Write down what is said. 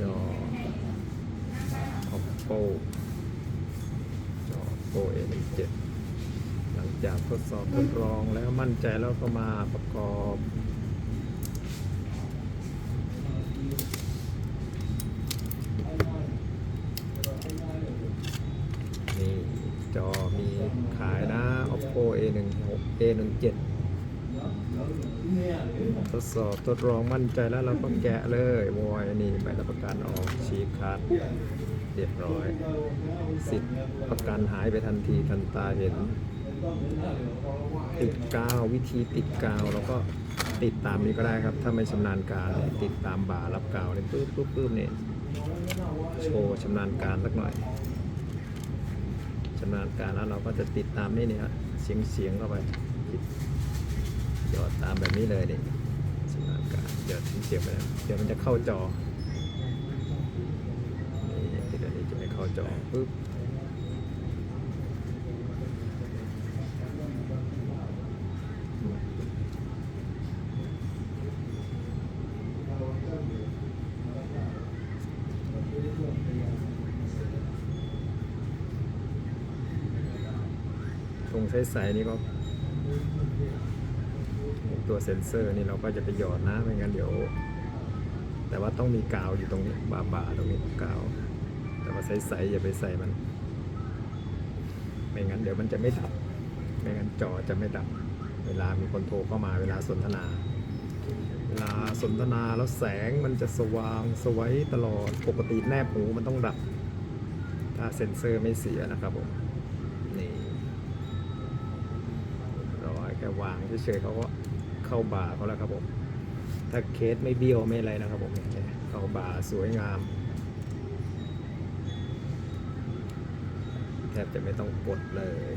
จอ oppo จอ oppo a17 หลังจากทดสอบทดลองแล้วมั่นใจแล้วก็มาประกอบมีจอมีขายนะ oppo a16 a17 ทดสอบทดลองมั่นใจแล้วเราก็แกะเลยวอยนี่ใบรับประกันออกชีคัดเรียบร้อย สิทธิ์ประกันหายไปทันทีทันตาเห็น ติดกาววิธีติดกาวเราก็ติดตามนี้ก็ได้ครับ ถ้าไม่ชำนาญการติดตามบ่ารับกาวเนี่ยปึ๊บปึ๊บปึ๊บเนี่ยโชว์ชำนาญการสักหน่อยชำนาญการแล้วเราก็จะติดตามนี่เนี่ยฮะเสียงเสียงเข้าไปติด หยอดตามแบบนี้เลยนี่ชำนาการหยอดเสียงไปนะเดี๋ยวมันจะเข้าจอนี่ติดอันนี้จะไม่เข้าจอปึ๊บตรงใสๆนี่ก็ ตัวเซ็นเซอร์นี่เราก็จะไปหยอดนะไม่งั้นเดี๋ยว แต่ว่าต้องมีกาวอยู่ตรงนี้บาบาๆตรงนี้กาว แต่ว่าใสๆอย่าไปใส่มัน ไม่งั้นเดี๋ยวมันจะไม่ดับ ไม่งั้นจอจะไม่ดับ เวลามีคนโทรเข้ามาเวลาสนทนา เวลาสนทนาแล้วแสงมันจะสว่างสวัยตลอดปกติแนบหูมันต้องดับ ถ้าเซ็นเซอร์ไม่เสียนะครับผมนี่รอแค่วางเฉยๆเขาก็ เข้าบ่าเขาแล้วครับผม ถ้าเคสไม่เบี้ยวไม่อะไรนะครับผมเนี่ยเข้าบ่าสวยงาม แทบจะไม่ต้องกดเลย